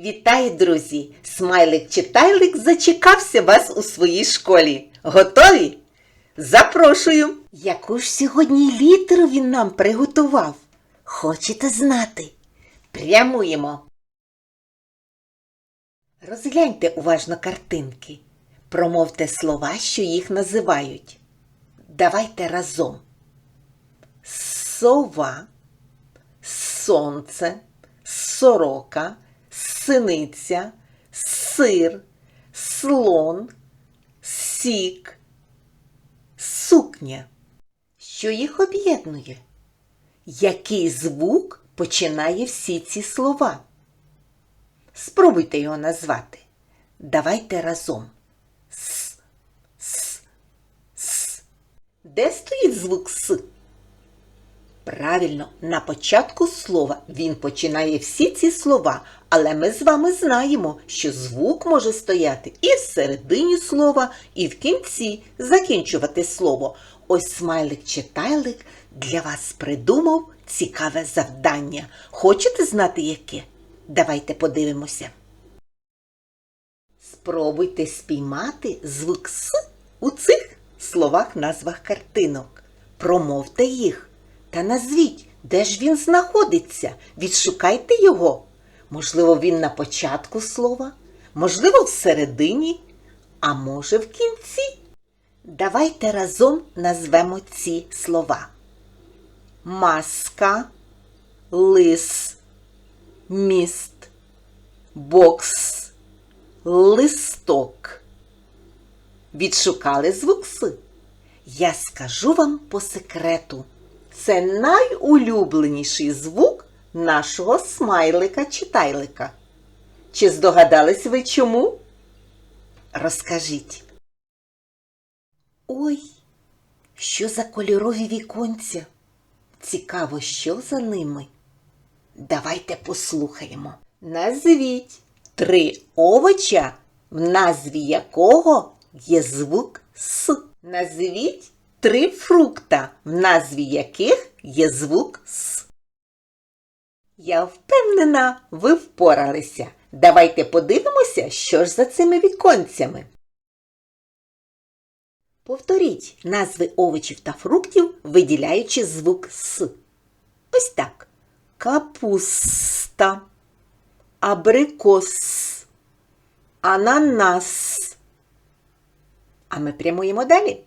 Вітаю, друзі! Смайлик-читайлик зачекався вас у своїй школі. Готові? Запрошую! Яку ж сьогодні літеру він нам приготував? Хочете знати? Прямуємо. Розгляньте уважно картинки. Промовте слова, що їх називають. Давайте разом. Сова, сонце, сорока, синиця, сир, слон, сік, сукня. Що їх об'єднує? Який звук починає всі ці слова? Спробуйте його назвати. Давайте разом. С, с, с. Де стоїть звук С? Правильно, на початку слова він починає всі ці слова, але ми з вами знаємо, що звук може стояти і всередині слова, і в кінці закінчувати слово. Ось смайлик-читайлик для вас придумав цікаве завдання. Хочете знати яке? Давайте подивимося. Спробуйте спіймати звук С у цих словах назвах картинок. Промовте їх та назвіть, де ж він знаходиться. Відшукайте його. Можливо, він на початку слова, можливо, всередині, а може в кінці. Давайте разом назвемо ці слова. Маска, лис, міст, бокс, листок. Відшукали звук. Я скажу вам по секрету. Це найулюбленіший звук нашого смайлика-читайлика. Чи здогадались ви чому? Розкажіть. Ой, що за кольорові віконця? Цікаво, що за ними? Давайте послухаємо. Назвіть три овоча, в назві якого є звук С. Назвіть три фрукта, в назві яких є звук С. Я впевнена, ви впоралися. Давайте подивимося, що ж за цими віконцями. Повторіть назви овочів та фруктів, виділяючи звук С. Ось так. Капуста, абрикос, ананас. А ми прямуємо далі.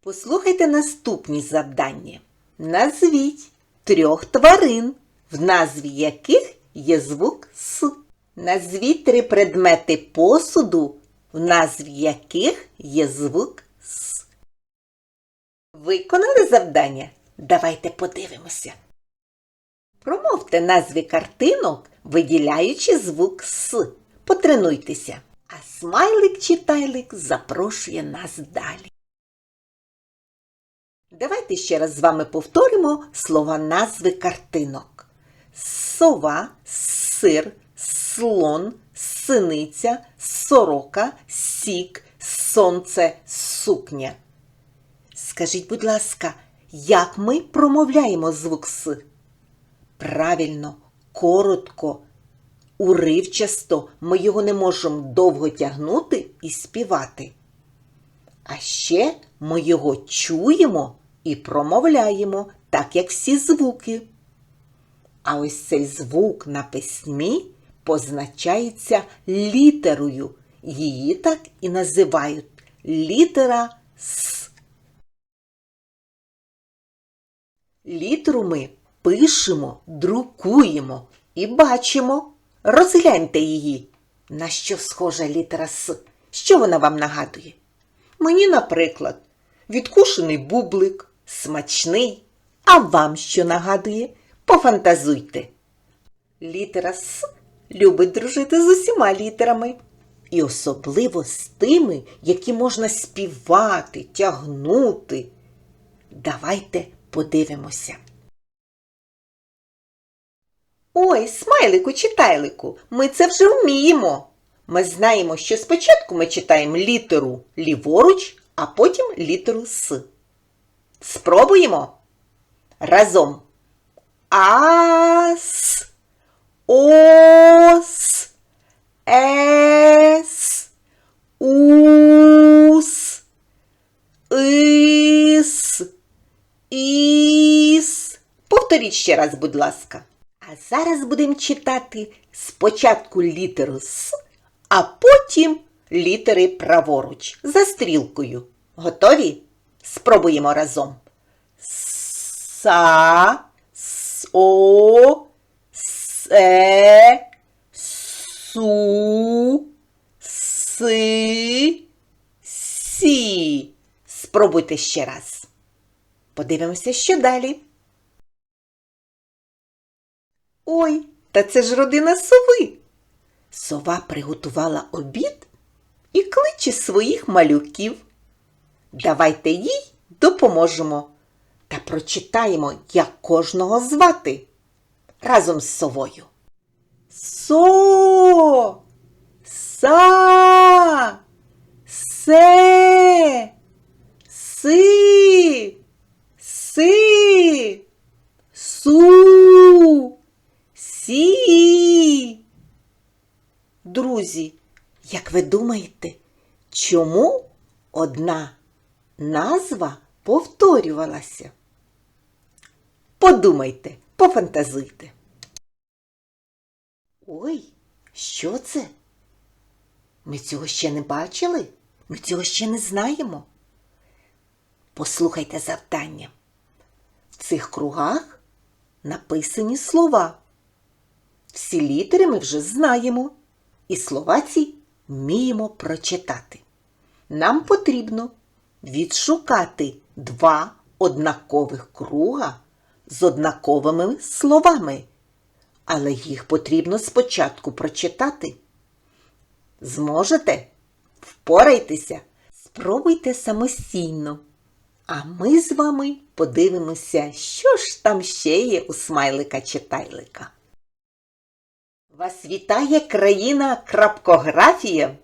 Послухайте наступні завдання. Назвіть трьох тварин, в назві яких є звук С. Назвіть три предмети посуду, в назві яких є звук С. Виконали завдання? Давайте подивимося. Промовте назви картинок, виділяючи звук С. Потренуйтеся. А смайлик-читайлик запрошує нас далі. Давайте ще раз з вами повторимо слова назви картинок. Сова, сир, слон, синиця, сорока, сік, сонце, сукня. Скажіть, будь ласка, як ми промовляємо звук С? Правильно, коротко, уривчасто ми його не можемо довго тягнути і співати. А ще ми його чуємо і промовляємо, так як всі звуки. А ось цей звук на письмі позначається літерою. Її так і називають літера С. Літеру ми пишемо, друкуємо і бачимо. Розгляньте її. На що схожа літера С? Що вона вам нагадує? Мені, наприклад, відкушений бублик, смачний. А вам що нагадує? Пофантазуйте. Літера С любить дружити з усіма літерами. І особливо з тими, які можна співати, тягнути. Давайте подивимося. Ой, смайлику, читайлику, ми це вже вміємо. Ми знаємо, що спочатку ми читаємо літеру ліворуч, а потім літеру С. Спробуємо разом. Ас, ос, ес, ус, ис, іс. Повторіть ще раз, будь ласка. А зараз будемо читати спочатку літеру С а потім літери праворуч за стрілкою. Готові? Спробуємо разом. Са, со, се, су, си, сі. Спробуйте ще раз. Подивимося, що далі. Ой, та це ж родина сови. Сова приготувала обід і кличе своїх малюків. Давайте їй допоможемо та прочитаємо, як кожного звати разом з совою. Со, са, се, си, си, су, сі. Друзі, як ви думаєте, чому одна назва повторювалася? Подумайте, пофантазуйте. Ой, що це? Ми цього ще не бачили? Ми цього ще не знаємо. Послухайте завдання. В цих кругах написані слова. Всі літери ми вже знаємо, і слова ці вміємо прочитати. Нам потрібно відшукати два однакових круга з однаковими словами, але їх потрібно спочатку прочитати. Зможете? Впорайтеся, спробуйте самостійно. А ми з вами подивимося, що ж там ще є у смайлика-читайлика. Вас вітає країна крапкографія.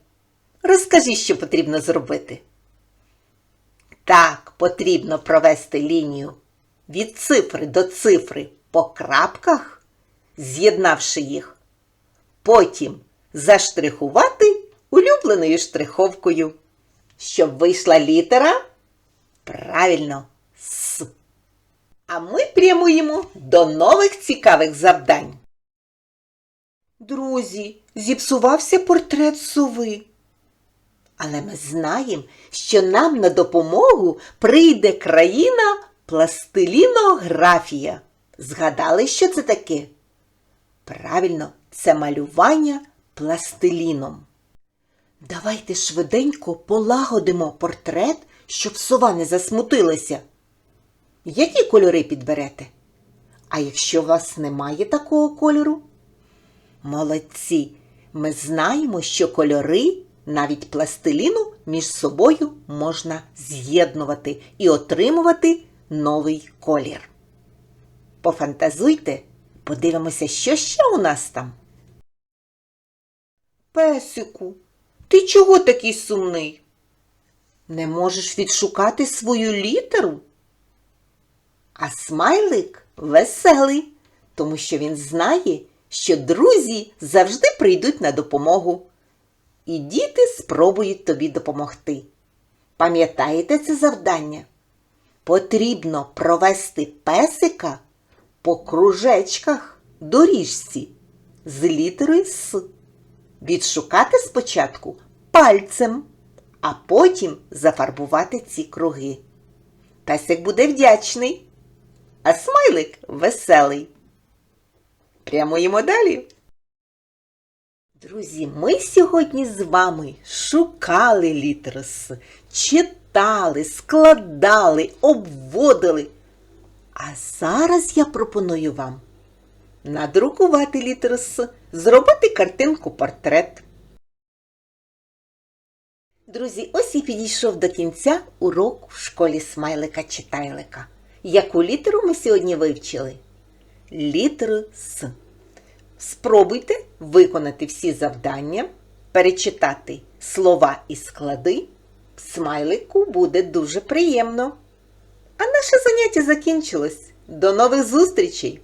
Розкажи, що потрібно зробити. Так, потрібно провести лінію від цифри до цифри по крапках, з'єднавши їх. Потім заштрихувати улюбленою штриховкою, щоб вийшла літера. Правильно, С. А ми прямуємо до нових цікавих завдань. Друзі, зіпсувався портрет сови. Але ми знаємо, що нам на допомогу прийде країна пластилінографія. Згадали, що це таке? Правильно, це малювання пластиліном. Давайте швиденько полагодимо портрет, щоб сова не засмутилася. Які кольори підберете? А якщо у вас немає такого кольору? Молодці! Ми знаємо, що кольори, навіть пластиліну, між собою можна з'єднувати і отримувати новий колір. Пофантазуйте, подивимося, що ще у нас там. Песику, ти чого такий сумний? Не можеш відшукати свою літеру? А смайлик веселий, тому що він знає, що друзі завжди прийдуть на допомогу. І діти спробують тобі допомогти. Пам'ятаєте це завдання? Потрібно провести песика по кружечках доріжці з літерою С. Відшукати спочатку пальцем, а потім зафарбувати ці круги. Песик буде вдячний, а смайлик веселий. Прямуємо далі. Друзі, ми сьогодні з вами шукали літеру С, читали, складали, обводили. А зараз я пропоную вам надрукувати літеру С, зробити картинку портрет. Друзі, ось і підійшов до кінця урок в школі смайлика-читайлика. Яку літеру ми сьогодні вивчили? Літеру С. Спробуйте виконати всі завдання, перечитати слова і склади. Смайлику буде дуже приємно. А наше заняття закінчилось. До нових зустрічей!